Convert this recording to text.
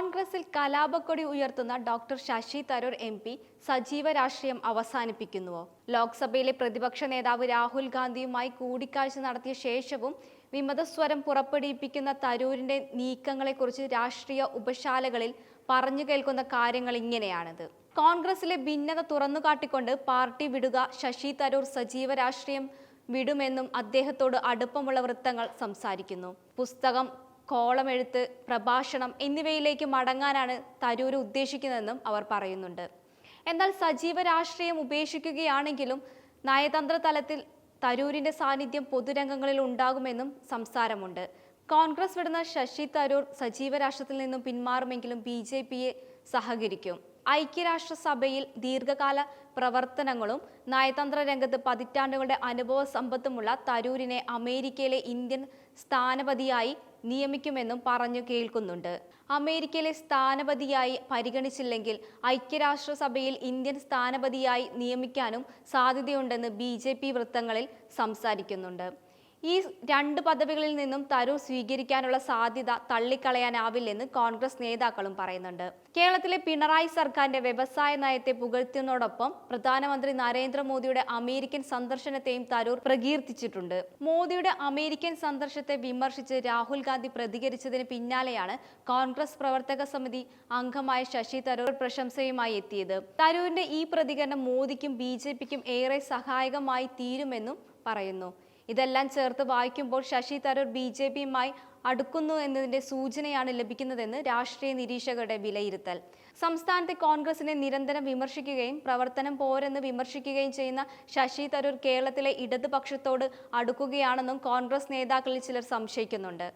കോൺഗ്രസിൽ കലാപക്കൊടി ഉയർത്തുന്ന doctor Shashi Tharoor M P സജീവ രാഷ്ട്രീയം അവസാനിപ്പിക്കുന്നുവോ? ലോക്സഭയിലെ പ്രതിപക്ഷ നേതാവ് രാഹുൽ ഗാന്ധിയുമായി കൂടിക്കാഴ്ച നടത്തിയ ശേഷവും വിമതസ്വരം പുറപ്പെടുവിപ്പിക്കുന്ന തരൂരിന്റെ നീക്കങ്ങളെക്കുറിച്ച് രാഷ്ട്രീയ ഉപശാലകളിൽ പറഞ്ഞു കേൾക്കുന്ന കാര്യങ്ങൾ ഇങ്ങനെയാണിത്. കോൺഗ്രസിലെ ഭിന്നത തുറന്നുകാട്ടിക്കൊണ്ട് പാർട്ടി വിടുക ശശി തരൂർ സജീവ രാഷ്ട്രീയം വിടുമെന്നും അദ്ദേഹത്തോട് അടുപ്പമുള്ള വൃത്തങ്ങൾ സംസാരിക്കുന്നു. പുസ്തകം കോളമെഴുത്ത് പ്രഭാഷണം എന്നിവയിലേക്ക് മടങ്ങാനാണ് തരൂർ ഉദ്ദേശിക്കുന്നതെന്നും അവർ പറയുന്നുണ്ട്. എന്നാൽ സജീവ രാഷ്ട്രീയം ഉപേക്ഷിക്കുകയാണെങ്കിലും നയതന്ത്ര തലത്തിൽ തരൂരിന്റെ സാന്നിധ്യം പൊതുരംഗങ്ങളിൽ ഉണ്ടാകുമെന്നും സംസാരമുണ്ട്. കോൺഗ്രസ് വിടുന്ന ശശി തരൂർ സജീവ രാഷ്ട്രത്തിൽ നിന്നും പിന്മാറുമെങ്കിലും ബി സഹകരിക്കും. ഐക്യരാഷ്ട്രസഭയിൽ ദീർഘകാല പ്രവർത്തനങ്ങളും നയതന്ത്ര രംഗത്ത് പതിറ്റാണ്ടുകളുടെ അനുഭവ സമ്പത്തുമുള്ള തരൂരിനെ അമേരിക്കയിലെ ഇന്ത്യൻ സ്ഥാനപതിയായി നിയമിക്കുമെന്നും പറഞ്ഞു കേൾക്കുന്നുണ്ട്. അമേരിക്കയിലെ സ്ഥാനപതിയായി പരിഗണിച്ചില്ലെങ്കിൽ ഐക്യരാഷ്ട്രസഭയിൽ ഇന്ത്യൻ സ്ഥാനപതിയായി നിയമിക്കാനും സാധ്യതയുണ്ടെന്ന് ബി വൃത്തങ്ങളിൽ സംസാരിക്കുന്നുണ്ട്. ഈ രണ്ട് പദവികളിൽ നിന്നും തരൂർ സ്വീകരിക്കാനുള്ള സാധ്യത തള്ളിക്കളയാനാവില്ലെന്ന് കോൺഗ്രസ് നേതാക്കളും പറയുന്നുണ്ട്. കേരളത്തിലെ പിണറായി സർക്കാരിന്റെ വ്യവസായ നയത്തെ പുകഴ്ത്തുന്നതോടൊപ്പം പ്രധാനമന്ത്രി നരേന്ദ്രമോദിയുടെ അമേരിക്കൻ സന്ദർശനത്തെയും തരൂർ പ്രകീർത്തിച്ചിട്ടുണ്ട്. മോദിയുടെ അമേരിക്കൻ സന്ദർശനത്തെ വിമർശിച്ച് രാഹുൽ ഗാന്ധി പ്രതികരിച്ചതിന് പിന്നാലെയാണ് കോൺഗ്രസ് പ്രവർത്തക സമിതി അംഗമായ ശശി തരൂർ പ്രശംസയുമായി എത്തിയത്. തരൂരിന്റെ ഈ പ്രതികരണം മോദിക്കും ബി ഏറെ സഹായകമായി തീരുമെന്നും പറയുന്നു. ഇതെല്ലാം ചേർത്ത് വായിക്കുമ്പോൾ ശശി തരൂർ ബി ജെ പിയുമായി അടുക്കുന്നു എന്നതിന്റെ സൂചനയാണ് ലഭിക്കുന്നതെന്ന് രാഷ്ട്രീയ നിരീക്ഷകരുടെ വിലയിരുത്തൽ. സംസ്ഥാനത്തെ കോൺഗ്രസിനെ നിരന്തരം വിമർശിക്കുകയും പ്രവർത്തനം പോരെന്ന് വിമർശിക്കുകയും ചെയ്യുന്ന ശശി തരൂർ കേരളത്തിലെ ഇടതുപക്ഷത്തോട് അടുക്കുകയാണെന്നും കോൺഗ്രസ് നേതാക്കളിൽ ചിലർ സംശയിക്കുന്നുണ്ട്.